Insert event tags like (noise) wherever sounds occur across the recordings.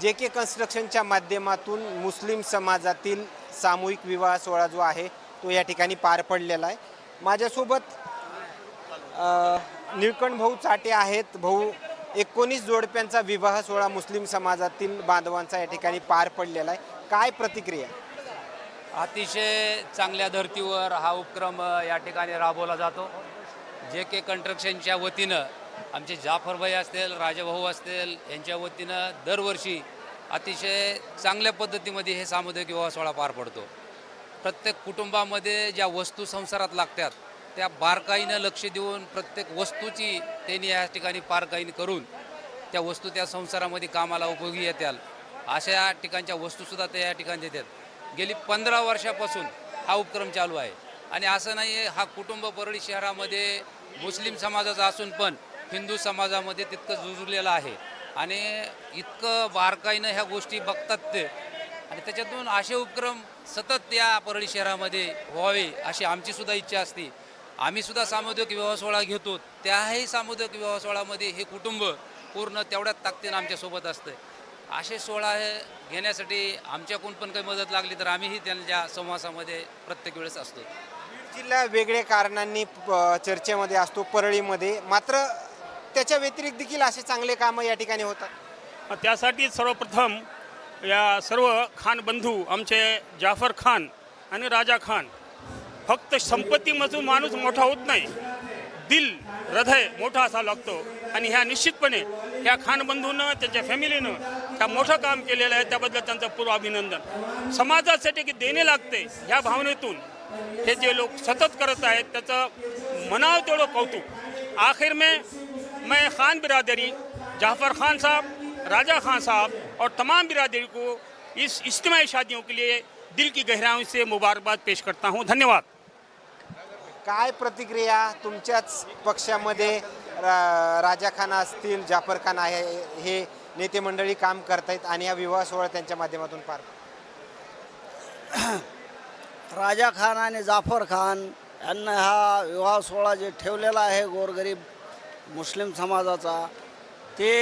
जे के कन्स्ट्रक्शनच्या माध्यमातून मुस्लिम समाजातील सामूहिक विवाह सोहळा जो आहे तो या ठिकाणी पार पडलेला आहे. माझ्यासोबत निळकण निळकंठ भाऊ चाटे आहेत. भाऊ एकोणीस जोडप्यांचा विवाह सोहळा मुस्लिम समाजातील बांधवांचा या ठिकाणी पार पडलेला आहे. काय प्रतिक्रिया? अतिशय चांगल्या धर्तीवर हा उपक्रम या ठिकाणी राबवला जातो. जे के कन्स्ट्रक्शनच्या वतीनं आमचे जाफरभाई असतील राजाभाऊ असतील यांच्या वतीनं दरवर्षी अतिशय चांगल्या पद्धतीमध्ये हे सामुदायिक विवाह सोहळा पार पडतो. प्रत्येक कुटुंबामध्ये ज्या वस्तू संसारात लागतात त्या बारकाईनं लक्ष देऊन प्रत्येक वस्तूची त्यांनी या ठिकाणी पारकाईन करून त्या वस्तू त्या संसारामध्ये कामाला उपयोगी येतील अशा ठिकाणच्या वस्तूसुद्धा ते या ठिकाणी देतात. गेली पंधरा वर्षापासून हा उपक्रम चालू आहे. आणि असं नाही आहे हा कुटुंब परळी शहरामध्ये मुस्लिम समाजाचा असून पण हिंदू समाजामध्ये तितकं जुजलेलं आहे. आणि इतकं बारकाईनं ह्या गोष्टी बघतात ते. आणि त्याच्यातून असे उपक्रम सतत या परळी शहरामध्ये व्हावे अशी आमचीसुद्धा इच्छा असते. आम्ही सुद्धा सामुदायिक विवाह सोहळा घेतो. त्याही सामुदायिक विवाह सोहळामध्ये हे कुटुंब पूर्ण तेवढ्याच ताकदीनं आमच्यासोबत असतं. असे सोहळा हे घेण्यासाठी आमच्याकडून पण काही मदत लागली तर आम्हीही त्यांच्या समासामध्ये प्रत्येक वेळेस असतो. जिल्हा वेगळ्या कारणांनी प- चर्चेमध्ये असतो परळीमध्ये. मात्र त्याच्या व्यतिरिक्त देखील असे चांगले कामं या ठिकाणी होतात. त्यासाठी सर्वप्रथम या सर्व खान बंधू आमचे जाफर खान आणि राजा खान फक्त संपत्तीमधून माणूस मोठा होत नाही. दिल हृदय मोठा असा लागतो. आणि ह्या निश्चितपणे ह्या खानबंधूनं त्यांच्या फॅमिलीनं त्या मोठं काम केलेलं आहे. त्याबद्दल त्यांचं पूर्व अभिनंदन. समाजासाठी की देणे लागते ह्या भावनेतून हे जे लोक सतत करत आहेत त्याचं मनाव तेवढं कौतुक। आखिर में मैं खान बिरादरी जाफर खान साहब राजा खान साहब और तमाम बिरादरी को इस इज्तमाही शादियों के लिए दिल की गहराइयों से मुबारकबाद पेश करता हूँ। धन्यवाद। काय प्रतिक्रिया तुमच्याच पक्षामध्ये रा- राजा खान असतील जाफर खान आहे हे नेते मंडळी काम करतायत आणि हा विवाह सोहळा त्यांच्या माध्यमातून पार राजा खान आणि जाफर खान यांना हा विवाह सोहळा जे ठेवलेला आहे गोरगरीब मुस्लिम समाजाचा ते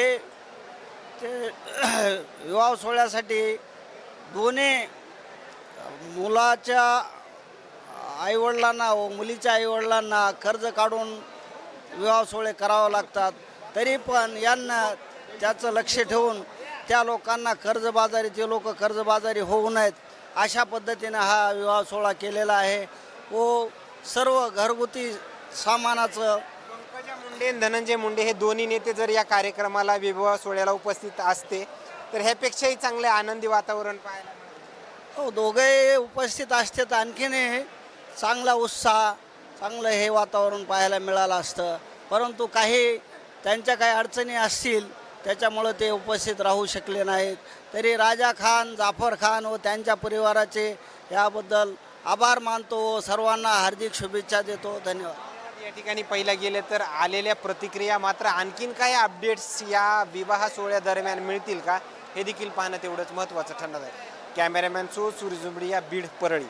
ते (clears throat) विवाह सोहळ्यासाठी दोन्ही मुलाच्या आईवडिलांना व मुलीच्या आईवडिलांना कर्ज काढून विवाह सोहळे करावं लागतात. तरी पण यांना त्याचं लक्ष ठेवून त्या लोकांना कर्जबाजारी ते लोक कर्जबाजारी होऊ नयेत अशा पद्धतीनं हा विवाह सोहळा केलेला आहे. व सर्व घरगुती सामानाचं पंकजा मुंडे आणि धनंजय मुंडे हे दोन्ही नेते जर या कार्यक्रमाला विवाह सोहळ्याला उपस्थित असते तर ह्यापेक्षाही चांगले आनंदी वातावरण पाहायला मिळेल. हो दोघे उपस्थित असते तर आणखीन हे चांगला उत्साह चांगलं हे वातावरण पाहायला मिळालं असतं परंतु काही त्यांच्या काही अडचणी असतील त्याच्यामुळं ते उपस्थित राहू शकले नाहीत तरी राजा खान जाफर खान व त्यांच्या परिवाराचे याबद्दल आभार मानतो. सर्वांना हार्दिक शुभेच्छा देतो. धन्यवाद. या ठिकाणी पहिला गेले तर आलेल्या प्रतिक्रिया मात्र आणखीन काय अपडेट्स या विवाह सोहळ्यादरम्यान मिळतील का? हे देखील पाहणं तेवढंच महत्त्वाचं ठरणार आहे. कॅमेरामॅन सो सुरजुंबडी या बीड परळी.